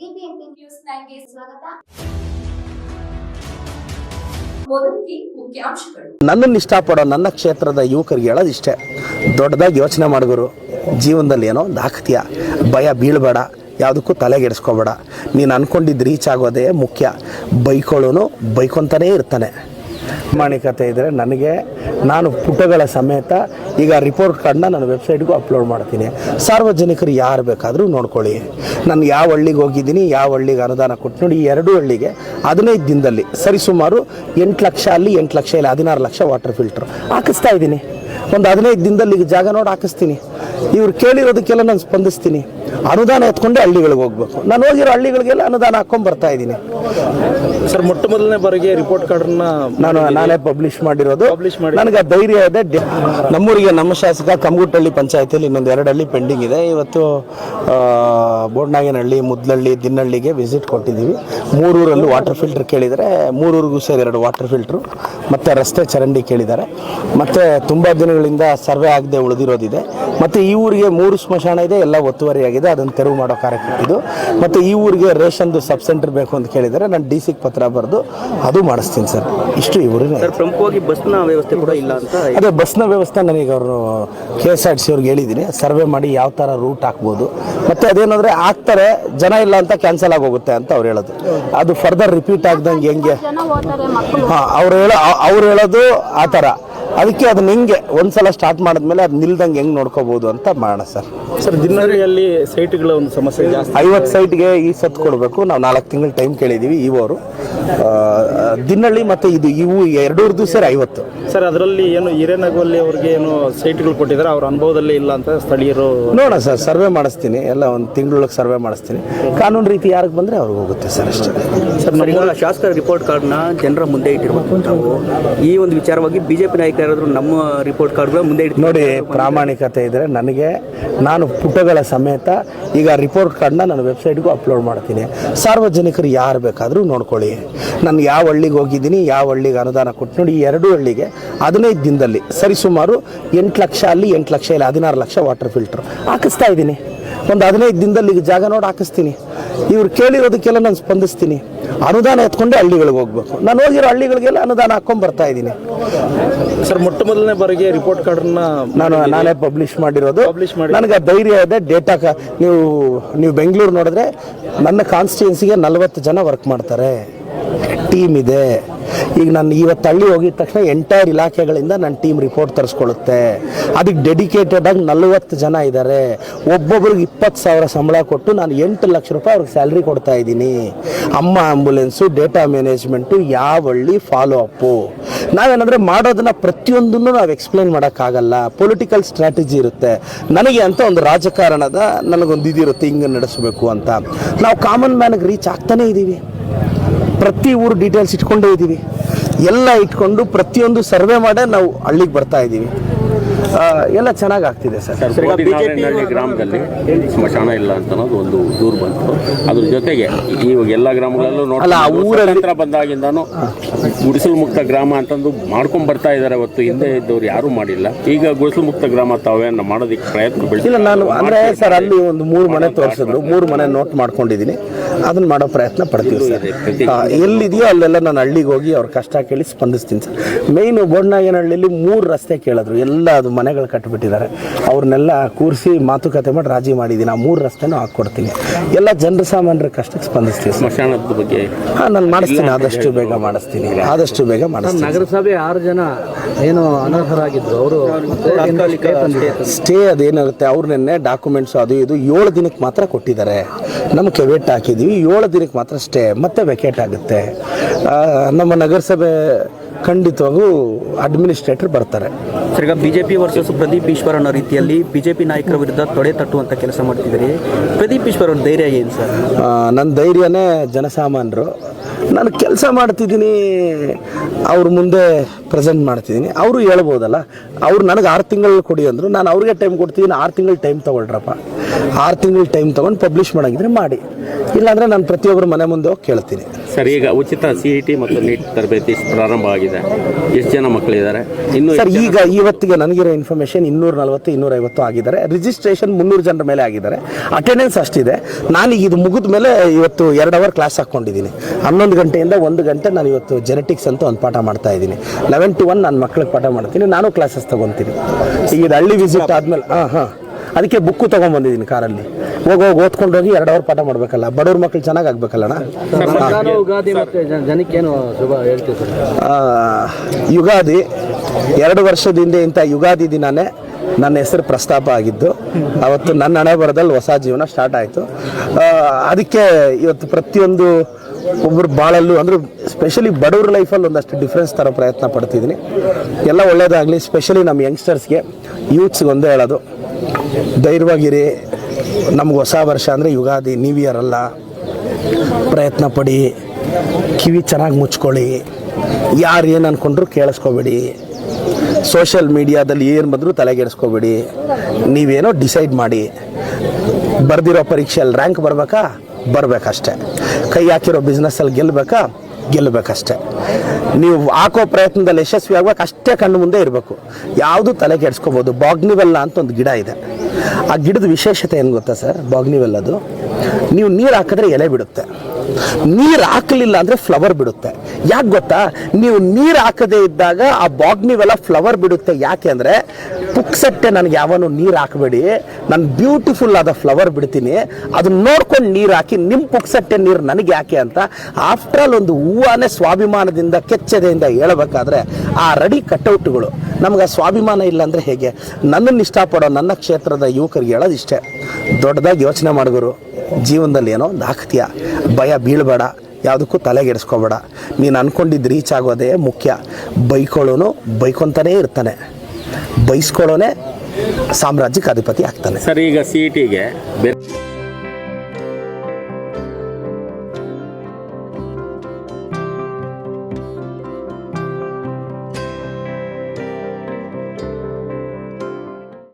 BBMP news ನೈನ್ಗೆ ಸ್ವಾಗತ. ನನ್ನನ್ನು ಇಷ್ಟಪಡೋ ನನ್ನ ಕ್ಷೇತ್ರದ ಯುವಕರಿಗೆ ಹೇಳೋದು ಇಷ್ಟೇ ದೊಡ್ಡದಾಗಿ ಯೋಚನೆ ಮಾಡಿದ್ರು ಜೀವನದಲ್ಲಿ ಏನೋ ಒಂದು ಭಯ ಬೀಳಬೇಡ. ಯಾವುದಕ್ಕೂ ತಲೆಗೆಡಿಸ್ಕೋಬೇಡ. ನೀನು ಅಂದ್ಕೊಂಡಿದ್ದು ರೀಚ್ ಆಗೋದೇ ಮುಖ್ಯ. ಬೈಕೊಳ್ಳೋನು ಬೈಕೊತಾನೇ ಇರ್ತಾನೆ. ಪ್ರಾಮಾಣಿಕತೆ ಇದ್ದರೆ ನನಗೆ, ನಾನು ಪುಟಗಳ ಸಮೇತ ಈಗ ರಿಪೋರ್ಟ್ ಕಾರ್ಡ್ನ ನನ್ನ ವೆಬ್ಸೈಟ್ಗೂ ಅಪ್ಲೋಡ್ ಮಾಡ್ತೀನಿ. ಸಾರ್ವಜನಿಕರು ಯಾರು ಬೇಕಾದರೂ ನೋಡ್ಕೊಳ್ಳಿ. ನಾನು ಯಾವ ಹಳ್ಳಿಗೆ ಹೋಗಿದ್ದೀನಿ, ಯಾವ ಹಳ್ಳಿಗೆ ಅನುದಾನ ಕೊಟ್ಟು ನೋಡಿ, ಈ ಎರಡು ಹಳ್ಳಿಗೆ ಹದಿನೈದು ದಿನದಲ್ಲಿ ಸರಿಸುಮಾರು ಎಂಟು ಲಕ್ಷ ಅಲ್ಲಿ ಎಂಟು ಲಕ್ಷ ಇಲ್ಲ ಹದಿನಾರು ಲಕ್ಷ ವಾಟರ್ ಫಿಲ್ಟ್ರ್ ಹಾಕಿಸ್ತಾ ಇದ್ದೀನಿ. ಒಂದು ಹದಿನೈದು ದಿನದಲ್ಲಿ ಈಗ ಜಾಗ ನೋಡಿ ಹಾಕಿಸ್ತೀನಿ. ಇವ್ರು ಕೇಳಿರೋದಕ್ಕೆಲ್ಲ ನಾನು ಸ್ಪಂದಿಸ್ತೀನಿ. ಅನುದಾನ ಎತ್ಕೊಂಡೆ ಹಳ್ಳಿಗಳಿಗೆ ಹೋಗ್ಬೇಕು. ನಾನು ಹೋಗಿರೋ ಹಳ್ಳಿಗಳಿಗೆಲ್ಲ ಅನುದಾನ ಹಾಕೊಂಡು ಬರ್ತಾ ಇದ್ದೀನಿ. ಸರ್ ಮೊಟ್ಟ ಮೊದಲನೇ ಬಾರಿಗೆ ರಿಪೋರ್ಟ್ ಕಾರ್ಡ್ನ ನಾನು ನಾನು ಪಬ್ಲಿಷ್ ಮಾಡಿರೋದು. ಪಬ್ಲಿಷ್ ಮಾಡಿ- ನನಗೆ ಧೈರ್ಯ ಇದೆ. ನಮ್ಮೂರಿಗೆ ನಮ್ಮ ಶಾಸಕ ಕಮಗುಟ್ಟಹಳ್ಳಿ ಪಂಚಾಯತಿಯಲ್ಲಿ ಇನ್ನೊಂದು ಎರಡು ಹಳ್ಳಿ ಪೆಂಡಿಂಗ್ ಇದೆ. ಇವತ್ತು ಬೋಡ್ನಾಗಿನಹಳ್ಳಿ ಮುದ್ಲಹಳ್ಳಿ ದಿನ್ನಹಳ್ಳಿಗೆ ವಿಸಿಟ್ ಕೊಟ್ಟಿದ್ದೀವಿ. ಮೂರೂರಲ್ಲೂ ವಾಟರ್ ಫಿಲ್ಟರ್ ಕೇಳಿದರೆ ಮೂರೂರಿಗೂ ಸೇರಿ ಎರಡು ವಾಟರ್ ಫಿಲ್ಟ್ರು ಮತ್ತು ರಸ್ತೆ ಚರಂಡಿ ಕೇಳಿದ್ದಾರೆ. ಮತ್ತು ತುಂಬ ದಿನಗಳಿಂದ ಸರ್ವೆ ಆಗದೆ ಉಳಿದಿರೋದಿದೆ. ಮತ್ತು ಈ ಊರಿಗೆ ಮೂರು ಸ್ಮಶಾನ ಇದೆ ಎಲ್ಲ ಒತ್ತುವರಿಯಾಗಿದೆ. ಅದನ್ನು ತೆರವು ಮಾಡೋ ಕಾರ್ಯಕ್ರಮ ಮತ್ತು ಈ ಊರಿಗೆ ರೇಷನ್ದು ಸಬ್ ಸೆಂಟರ್ ಬೇಕು ಅಂತ ಕೇಳಿದರೆ ನಾನು ಡಿ ಸಿಗೆ ಪತ್ರ ಬರೆದು ಅದು ಮಾಡಿಸ್ತೀನಿ ಸರ್. ಇಷ್ಟು ಈ ಊರಿನ ಸರ್ ಪ್ರಮುಖವಾಗಿ ಬಸ್ನ ವ್ಯವಸ್ಥೆ ಕೂಡ ಇಲ್ಲ ಅಂತ ಅದೇ ಬಸ್ನ ವ್ಯವಸ್ಥೆ ನನಗೆ ಅವರು K S R T C ಅವ್ರಿಗೆ ಹೇಳಿದ್ದೀನಿ. ಸರ್ವೆ ಮಾಡಿ ಯಾವ ಥರ ರೂಟ್ ಹಾಕ್ಬೋದು. ಮತ್ತು ಅದೇನಂದರೆ ಹಾಕ್ತಾರೆ ಜನ ಇಲ್ಲ ಅಂತ ಕ್ಯಾನ್ಸಲ್ ಆಗೋಗುತ್ತೆ ಅಂತ ಅವ್ರು ಹೇಳೋದು. ಅದು ಫರ್ದರ್ ರಿಪೀಟ್ ಆಗ್ದಂಗೆ ಹೆಂಗೆ? ಹಾಂ ಅವ್ರು ಹೇಳೋ ಅವ್ರು ಹೇಳೋದು ಆ ಥರ. ಅದಕ್ಕೆ ಅದನ್ನ ಹೆಂಗೆ ಒಂದ್ಸಲ ಸ್ಟಾರ್ಟ್ ಮಾಡಿದ್ಮೇಲೆ ಅದು ನಿಲ್ದಂಗೆ ಹೆಂಗೆ ನೋಡ್ಕೋಬಹುದು ಅಂತ ಮಾಡೋಣ ಸರ್. ಸರ್ ದಿನಹಳ್ಳಿಯಲ್ಲಿ ಸೈಟ್ಗಳ ಒಂದು ಸಮಸ್ಯೆ ಜಾಸ್ತಿ ಐವತ್ತು ಸೈಟ್ಗೆ ಈ ಸತ್ ಕೊಡಬೇಕು. ನಾವು ನಾಲ್ಕು ತಿಂಗಳು ಟೈಮ್ ಕೇಳಿದ್ದೀವಿ ಇವರು ದಿನಹಳ್ಳಿ ಮತ್ತು ಇದು ಇವು ಎರಡೂರ್ದು ಸೇರಿ ಐವತ್ತು. ಸರ್ ಅದರಲ್ಲಿ ಏನು ಹಿರೇನಗಲ್ಲಿ ಅವ್ರಿಗೆ ಏನು ಸೈಟ್ಗಳು ಕೊಟ್ಟಿದ್ದಾರೆ? ಅವ್ರ ಅನುಭವದಲ್ಲಿ ಇಲ್ಲ ಅಂತ ಸ್ಥಳೀಯರು ನೋಡೋಣ ಸರ್ ಸರ್ವೆ ಮಾಡಿಸ್ತೀನಿ. ಎಲ್ಲ ಒಂದು ತಿಂಗಳೊಳಗೆ ಸರ್ವೆ ಮಾಡಿಸ್ತೀನಿ. ಕಾನೂನು ರೀತಿ ಯಾರಿಗೆ ಬಂದರೆ ಅವ್ರಿಗೆ ಹೋಗುತ್ತೆ ಸರ್ ಅಷ್ಟೇ. ಸರ್ ನಮ್ಮ ಶಾಸಕರ ರಿಪೋರ್ಟ್ ಕಾರ್ಡ್ನ ಜನರ ಮುಂದೆ ಇಟ್ಟಿರ್ಬೇಕು ನಾವು. ಈ ಒಂದು ವಿಚಾರವಾಗಿ ಬಿಜೆಪಿ ನಾಯಕರಾದ್ರು ನಮ್ಮ ರಿಪೋರ್ಟ್ ಕಾರ್ಡ್ಗಳ ಮುಂದೆ ಇಡ್ತೀವಿ. ನೋಡಿ, ಪ್ರಾಮಾಣಿಕತೆ ಇದ್ದರೆ ನನಗೆ, ನಾನು ಪುಟಗಳ ಸಮೇತ ಈಗ ರಿಪೋರ್ಟ್ ಕಾರ್ಡ್ನ ನನ್ನ ವೆಬ್ಸೈಟ್ಗೂ ಅಪ್ಲೋಡ್ ಮಾಡ್ತೀನಿ. ಸಾರ್ವಜನಿಕರು ಯಾರು ಬೇಕಾದರೂ ನೋಡ್ಕೊಳ್ಳಿ. ನಾನು ಯಾವ ಹಳ್ಳಿಗೆ ಹೋಗಿದ್ದೀನಿ, ಯಾವ ಹಳ್ಳಿಗೆ ಅನುದಾನ ಕೊಟ್ಟು ನೋಡಿ, ಈ ಎರಡು ಹಳ್ಳಿಗೆ ಹದಿನೈದು ದಿನದಲ್ಲಿ ಸರಿಸುಮಾರು ಎಂಟು ಲಕ್ಷ ಅಲ್ಲಿ ಎಂಟು ಲಕ್ಷ ಇಲ್ಲ, ಹದಿನಾರು ಲಕ್ಷ ವಾಟರ್ ಫಿಲ್ಟ್ರ್ ಹಾಕಿಸ್ತಾ ಇದ್ದೀನಿ. ಒಂದು ಹದಿನೈದು ದಿನದಲ್ಲಿ ಈಗ ಜಾಗ ನೋಡಿ ಹಾಕಿಸ್ತೀನಿ. ಇವ್ರು ಕೇಳಿರೋದಕ್ಕೆಲ್ಲ ನಾನು ಸ್ಪಂದಿಸ್ತೀನಿ. ಅನುದಾನ ಎತ್ಕೊಂಡೆ ಹಳ್ಳಿಗಳಿಗೆ ಹೋಗ್ಬೇಕು. ನಾನು ಹೋಗಿರೋ ಹಳ್ಳಿಗಳಿಗೆಲ್ಲ ಅನುದಾನ ಹಾಕೊಂಡು ಬರ್ತಾ ಇದ್ದೀನಿ. ಸರ್ ಮೊಟ್ಟ ಮೊದಲನೇ ಬಾರಿಗೆ ರಿಪೋರ್ಟ್ ಕಾರ್ಡ್ನ ನಾನು ನಾನೇ ಪಬ್ಲಿಷ್ ಮಾಡಿರೋದು. ನನಗೆ ಧೈರ್ಯ ಇದೆ ಡೇಟಾ ನೀವು ನೀವು ಬೆಂಗಳೂರು ನೋಡಿದ್ರೆ ನನ್ನ ಕಾನ್ಸ್ಟಿಟ್ಯೂನ್ಸಿಗೆ ನಲವತ್ತು ಜನ ವರ್ಕ್ ಮಾಡ್ತಾರೆ. ಟೀಮ್ ಇದೆ. ಈಗ ನಾನು ಇವತ್ತು ಹಳ್ಳಿ ಹೋಗಿದ ತಕ್ಷಣ ಎಂಟೈರ್ ಇಲಾಖೆಗಳಿಂದ ನನ್ನ ಟೀಮ್ ರಿಪೋರ್ಟ್ ತರಿಸ್ಕೊಳ್ಳುತ್ತೆ. ಅದಕ್ಕೆ ಡೆಡಿಕೇಟೆಡ್ ಆಗಿ ನಲವತ್ತು ಜನ ಇದ್ದಾರೆ ಒಬ್ಬೊಬ್ರಿಗೆ ಇಪ್ಪತ್ತು ಸಾವಿರ ಸಂಬಳ ಕೊಟ್ಟು ನಾನು ಎಂಟು ಲಕ್ಷ ರೂಪಾಯಿ ಅವ್ರಿಗೆ ಸ್ಯಾಲ್ರಿ ಕೊಡ್ತಾ ಇದ್ದೀನಿ. ಅಮ್ಮ ಆ್ಯಂಬುಲೆನ್ಸು ಡೇಟಾ ಮ್ಯಾನೇಜ್ಮೆಂಟು ಯಾವ ಹಳ್ಳಿ ಫಾಲೋ ಅಪ್ಪು ನಾವೇನಂದರೆ ಮಾಡೋದನ್ನು ಪ್ರತಿಯೊಂದನ್ನು ನಾವು ಎಕ್ಸ್ಪ್ಲೈನ್ ಮಾಡೋಕ್ಕಾಗಲ್ಲ. ಪೊಲಿಟಿಕಲ್ ಸ್ಟ್ರಾಟಜಿ ಇರುತ್ತೆ. ನನಗೆ ಅಂತ ಒಂದು ರಾಜಕಾರಣದ ನನಗೊಂದು ಇದಿರುತ್ತೆ ಹಿಂಗೆ ನಡೆಸಬೇಕು ಅಂತ. ನಾವು ಕಾಮನ್ ಮ್ಯಾನ್ಗೆ ರೀಚ್ ಆಗ್ತಾನೇ ಇದ್ದೀವಿ ಪ್ರತಿ ಊರು ಡೀಟೇಲ್ಸ್ ಇಟ್ಕೊಂಡೇ ಇದ್ದೀವಿ. ಎಲ್ಲ ಇಟ್ಕೊಂಡು ಪ್ರತಿಯೊಂದು ಸರ್ವೆ ಮಾಡೇ ನಾವು ಹಳ್ಳಿಗೆ ಬರ್ತಾ ಇದ್ದೀವಿ. ಎಲ್ಲ ಚೆನ್ನಾಗಿ ಆಗ್ತಿದೆ ಸರ್ ಬಿಜೆಪಿ ಗ್ರಾಮದಲ್ಲಿ ಸ್ಮಶಾನ ಇಲ್ಲ ಅಂತ ಅನ್ನೋದು ಒಂದು ದೂರು ಬಂತು. ಅದ್ರ ಜೊತೆಗೆ ಇವಾಗ ಎಲ್ಲ ಗ್ರಾಮಗಳಲ್ಲೂ ನೋಡಲ್ಲ ಆ ನೋಡ್ಕೊಂಡು ಊರಲ್ಲಿ- ಸ್ವತಂತ್ರ ಬಂದಾಗಿಂದಾನು ಗುಡಿಸಲು ಮುಕ್ತ ಗ್ರಾಮ ಅಂತಂದು ಮಾಡ್ಕೊಂಡ್ ಬರ್ತಾ ಇದ್ದಾರೆ ಅವತ್ತು ಹಿಂದೆ ಇದ್ದವ್ರು ಯಾರು ಮಾಡಿಲ್ಲ. ಈಗ ಗುಡಿಸಲು ಮುಕ್ತ ಗ್ರಾಮ ಅನ್ನ ಮಾಡೋದಕ್ಕೆ ಪ್ರಯತ್ನ ಇಲ್ಲ ಬೆಳೆಸಿಲ್ಲ ನಾನು ಅಂದ್ರೆ ಸರ್ ಅಲ್ಲಿ ಒಂದು ಮೂರು ಮನೆ ತೋರಿಸಿದ್ರು. ಮೂರು ಮನೆ ನೋಟ್ ಮಾಡ್ಕೊಂಡಿದ್ದೀನಿ. ಅದನ್ನ ಮಾಡೋ ಪ್ರಯತ್ನ ಪಡ್ತೀವಿ ಸರ್. ಎಲ್ಲಿದೆಯೋ ಅಲ್ಲೆಲ್ಲ ನಾನು ಹಳ್ಳಿಗೆ ಹೋಗಿ ಅವ್ರ ಕಷ್ಟ ಕೇಳಿ ಸ್ಪಂದಿಸ್ತೀನಿ ಸರ್. ಮೇಯ್ನು ಹಳ್ಳಿಯಲ್ಲಿ ಮೂರು ರಸ್ತೆ ಕೇಳಿದ್ರು. ಎಲ್ಲ ಅದು ಮನೆಗಳು ಕಟ್ಟಿಬಿಟ್ಟಿದ್ದಾರೆ ಅವ್ರನ್ನೆಲ್ಲ ಕೂರಿಸಿ ಮಾತುಕತೆ ಮಾಡಿ ರಾಜಿ ಮಾಡಿದ್ದೀನಿ. ಆ ಮೂರು ರಸ್ತೆನೂ ಹಾಕ್ಕೊಡ್ತೀನಿ. ಎಲ್ಲ ಜನರ ಸಾಮಾನ್ಯರ ಕಷ್ಟಕ್ಕೆ ಸ್ಪಂದಿಸ್ತೀವಿ ಸ್ಮಶಾನದ ಬಗ್ಗೆ ಹಾಂ ನಾನು ಮಾಡಿಸ್ತೀನಿ. ಆದಷ್ಟು ಬೇಗ ಮಾಡಿಸ್ತೀನಿ. ಆದಷ್ಟು ಬೇಗ ಮಾಡಿಸ್ತೀನಿ. ನಗರಸಭೆ ಆರು ಜನ ಏನು ಅನರ್ಹರಾಗಿದ್ದರು ಅವರು ಸ್ಟೇ ಅದೇನಿರುತ್ತೆ? ಅವ್ರು ನಿನ್ನೆ ಡಾಕ್ಯುಮೆಂಟ್ಸ್ ಅದು ಇದು ಏಳು ದಿನಕ್ಕೆ ಮಾತ್ರ ಕೊಟ್ಟಿದ್ದಾರೆ. ನಮ್ಗೆ ಕೆವೆಟ್ ಹಾಕಿದ್ದೀವಿ ಏಳು ದಿನಕ್ಕೆ ಮಾತ್ರ ಅಷ್ಟೇ ಮತ್ತೆ ವೆಕೇಟ್ ಆಗುತ್ತೆ. ನಮ್ಮ ನಗರಸಭೆ ಖಂಡಿತವಾಗೂ ಅಡ್ಮಿನಿಸ್ಟ್ರೇಟರ್ ಬರ್ತಾರೆ. ಸರ್ ಈಗ ಬಿಜೆಪಿ ವರ್ಸಸ್ ಪ್ರದೀಪ್ ಈಶ್ವರ್ ಅನ್ನೋ ರೀತಿಯಲ್ಲಿ ಬಿಜೆಪಿ ನಾಯಕರ ವಿರುದ್ಧ ತೊಡೆ ತಟ್ಟುವಂತ ಕೆಲಸ ಮಾಡ್ತಿದ್ದೀರಿ. ಪ್ರದೀಪ್ ಈಶ್ವರ್ ಅವ್ರ ಧೈರ್ಯ ಏನು ಸರ್? ನನ್ನ ಧೈರ್ಯನೇ ಜನಸಾಮಾನ್ಯರು ನಾನು ಕೆಲಸ ಮಾಡ್ತಿದ್ದೀನಿ, ಅವ್ರ ಮುಂದೆ ಪ್ರೆಸೆಂಟ್ ಮಾಡ್ತಿದ್ದೀನಿ. ಅವರು ಹೇಳ್ಬೋದಲ್ಲ, ಅವ್ರು ನನಗೆ ಆರು ತಿಂಗಳು ಕೊಡಿ ಅಂದರು, ನಾನು ಅವ್ರಿಗೆ ಟೈಮ್ ಕೊಡ್ತೀನಿ, ಆರು ತಿಂಗಳು ಟೈಮ್ ತೊಗೊಳ್ರಪ್ಪ. ಆರು ತಿಂಗಳು ಟೈಮ್ ತೊಗೊಂಡು ಪಬ್ಲಿಷ್ ಮಾಡೋಂಗಿದ್ರೆ ಮಾಡಿ. ಇಲ್ಲಾಂದರೆ ನಾನು ಪ್ರತಿಯೊಬ್ಬರು ಮನೆ ಮುಂದೆ ಹೋಗಿ ಕೇಳ್ತೀನಿ. ಸರ್ ಈಗ ಉಚಿತ ಸಿ ಇ ಟಿ ಮತ್ತು ನೀಟ್ ತರಬೇತಿ ಪ್ರಾರಂಭ ಆಗಿದೆ. ಎಷ್ಟು ಜನ ಮಕ್ಕಳಿದ್ದಾರೆ? ಇನ್ನು ಸರ್ ಈಗ ಇವತ್ತಿಗೆ ನನಗಿರೋ ಇನ್ಫಾರ್ಮೇಷನ್ ಇನ್ನೂರ ನಲವತ್ತು ಇನ್ನೂರೈವತ್ತು ಆಗಿದ್ದಾರೆ. ರಿಜಿಸ್ಟ್ರೇಷನ್ ಮುನ್ನೂರು ಜನರ ಮೇಲೆ ಆಗಿದ್ದಾರೆ. ಅಟೆಂಡೆನ್ಸ್ ಅಷ್ಟಿದೆ. ನಾನು ಈಗ ಇದು ಮುಗಿದ ಮೇಲೆ ಇವತ್ತು ಎರಡು ಅವರ್ ಕ್ಲಾಸ್ ಹಾಕ್ಕೊಂಡಿದ್ದೀನಿ. ಹನ್ನೊಂದು ಗಂಟೆಯಿಂದ ಒಂದು ಗಂಟೆ ನಾನು ಇವತ್ತು ಜೆನೆಟಿಕ್ಸ್ ಅಂತ ಒಂದು ಪಾಠ ಮಾಡ್ತಾ ಇದ್ದೀನಿ. ಲೆವೆನ್ ಟು ಒನ್ ನಾನು ಮಕ್ಳಿಗೆ ಪಾಠ ಮಾಡ್ತೀನಿ. ನಾನು ಕ್ಲಾಸಸ್ ತೊಗೊತೀನಿ. ಈಗ ಇದು ಹಳ್ಳಿ ವಿಸಿಟ್ ಆದಮೇಲೆ ಹಾಂ ಹಾಂ. ಅದಕ್ಕೆ ಬುಕ್ಕು ತೊಗೊಂಬಂದಿದ್ದೀನಿ ಕಾರಲ್ಲಿ. ಹೋಗಿ ಹೋಗಿ ಓದ್ಕೊಂಡು ಹೋಗಿ ಎರಡು ಅವರ್ ಪಾಠ ಮಾಡಬೇಕಲ್ಲ. ಬಡವ್ರ ಮಕ್ಳು ಚೆನ್ನಾಗಿ ಆಗ್ಬೇಕಲ್ಲಣ್ಣ? ಯುಗಾದಿ ಎರಡು ವರ್ಷದ ಹಿಂದೆ ಇಂಥ ಯುಗಾದಿ ದಿನಾನೇ ನನ್ನ ಹೆಸರು ಪ್ರಸ್ತಾಪ ಆಗಿದ್ದು ಅವತ್ತು ನನ್ನ ಹಣೆ ಬರದಲ್ಲಿ ಹೊಸ ಜೀವನ ಸ್ಟಾರ್ಟ್ ಆಯಿತು. ಅದಕ್ಕೆ ಇವತ್ತು ಪ್ರತಿಯೊಂದು ಒಬ್ಬರು ಬಾಳಲ್ಲೂ, ಅಂದ್ರೆ ಸ್ಪೆಷಲಿ ಬಡವ್ರ ಲೈಫಲ್ಲಿ ಒಂದಷ್ಟು ಡಿಫ್ರೆನ್ಸ್ ತರೋ ಪ್ರಯತ್ನ ಪಡ್ತಿದ್ದೀನಿ. ಎಲ್ಲ ಒಳ್ಳೇದಾಗಲಿ ಸ್ಪೆಷಲಿ ನಮ್ಮ ಯಂಗ್ಸ್ಟರ್ಸ್ಗೆ ಯೂತ್ಸ್ಗೆ ಒಂದೇ ಹೇಳೋದು. ಧೈರ್ಯವಾಗಿರಿ. ನಮ್ಗೆ ಹೊಸ ವರ್ಷ ಅಂದರೆ ಯುಗಾದಿ ನ್ಯೂ ಇಯರ್ ಅಲ್ಲ. ಪ್ರಯತ್ನ ಪಡಿ. ಕಿವಿ ಚೆನ್ನಾಗಿ ಮುಚ್ಕೊಳ್ಳಿ. ಯಾರು ಏನು ಅಂದ್ಕೊಂಡ್ರು ಕೇಳಿಸ್ಕೋಬೇಡಿ. ಸೋಷಿಯಲ್ ಮೀಡಿಯಾದಲ್ಲಿ ಏನು ಬಂದರೂ ತಲೆಗೆಡಿಸ್ಕೋಬೇಡಿ. ನೀವೇನೋ ಡಿಸೈಡ್ ಮಾಡಿ. ಬರ್ದಿರೋ ಪರೀಕ್ಷೆಯಲ್ಲಿ ರ್ಯಾಂಕ್ ಬರಬೇಕಾ? ಬರಬೇಕಷ್ಟೆ. ಕೈ ಹಾಕಿರೋ ಬಿಸ್ನೆಸ್ಸಲ್ಲಿ ಗೆಲ್ಲಬೇಕಾ ಗೆಲ್ಲಬೇಕಷ್ಟೆ ನೀವು ಹಾಕೋ ಪ್ರಯತ್ನದಲ್ಲಿ ಯಶಸ್ವಿ ಆಗ್ಬೇಕು, ಅಷ್ಟೇ ಕಣ್ಣು ಮುಂದೆ ಇರಬೇಕು. ಯಾವುದು ತಲೆ ಕೆಡಿಸ್ಕೋಬೋದು ಬಾಗ್ನಿವೆಲ್ಲ ಅಂತ ಒಂದು ಗಿಡ ಇದೆ. ಆ ಗಿಡದ ವಿಶೇಷತೆ ಏನು ಗೊತ್ತಾ ಸರ್? ಬಾಗ್ನಿವೆಲ್ಲದು ನೀವು ನೀರು ಹಾಕಿದ್ರೆ ಎಲೆ ಬಿಡುತ್ತೆ. ನೀರು ಹಾಕಲಿಲ್ಲ ಅಂದರೆ ಫ್ಲವರ್ ಬಿಡುತ್ತೆ. ಯಾಕೆ ಗೊತ್ತಾ? ನೀವು ನೀರು ಹಾಕದೇ ಇದ್ದಾಗ ಆ ಬಾಗ್ನಿವೆಲ್ಲ ಫ್ಲವರ್ ಬಿಡುತ್ತೆ. ಯಾಕೆ ಅಂದರೆ ಪುಕ್ಸಟ್ಟೆ ನನಗೆ ಯಾವನು ನೀರು ಹಾಕಬೇಡಿ. ನಾನು ಬ್ಯೂಟಿಫುಲ್ ಆದ ಫ್ಲವರ್ ಬಿಡ್ತೀನಿ. ಅದನ್ನ ನೋಡ್ಕೊಂಡು ನೀರು ಹಾಕಿ ನಿಮ್ಮ ಪುಕ್ಸಟ್ಟೆ ನೀರು ನನಗೆ ಯಾಕೆ ಅಂತ ಆಫ್ಟರ್ ಆಲ್ ಒಂದು ಹೂವಾನೇ ಸ್ವಾಭಿಮಾನದಿಂದ, ಕೆಚ್ಚದೆಯಿಂದ ಹೇಳಬೇಕಾದ್ರೆ ಆ ರೆಡಿ ಕಟೌಟ್ಗಳು ನಮ್ಗೆ ಆ ಸ್ವಾಭಿಮಾನ ಇಲ್ಲ ಅಂದರೆ ಹೇಗೆ? ನನ್ನನ್ನು ಇಷ್ಟಪಡೋ ನನ್ನ ಕ್ಷೇತ್ರದ ಯುವಕರಿಗೆ ಹೇಳೋದು ಇಷ್ಟೇ. ದೊಡ್ಡದಾಗಿ ಯೋಚನೆ ಮಾಡಿದ್ರು ಜೀವನದಲ್ಲಿ ಏನೋ ಒಂದು ಆಗ್ತೀಯ ಭಯ ಬೀಳಬೇಡ. ಯಾವುದಕ್ಕೂ ತಲೆಗೆಡಿಸ್ಕೋಬೇಡ. ನೀನು ಅಂದ್ಕೊಂಡಿದ್ದು ರೀಚ್ ಆಗೋದೇ ಮುಖ್ಯ. ಬೈಕೊಳ್ಳೋನು ಬೈಕೊಂತಾನೇ ಇರ್ತಾನೆ. ಬೈಸ್ಕೊಳ್ಳೋನೇ ಸಾಮ್ರಾಜ್ಯಕ್ಕೆ ಅಧಿಪತಿ ಆಗ್ತಾನೆ. ಸರ್, ಈಗ ಸಿ ಟಿಗೆ ಬೇರೆ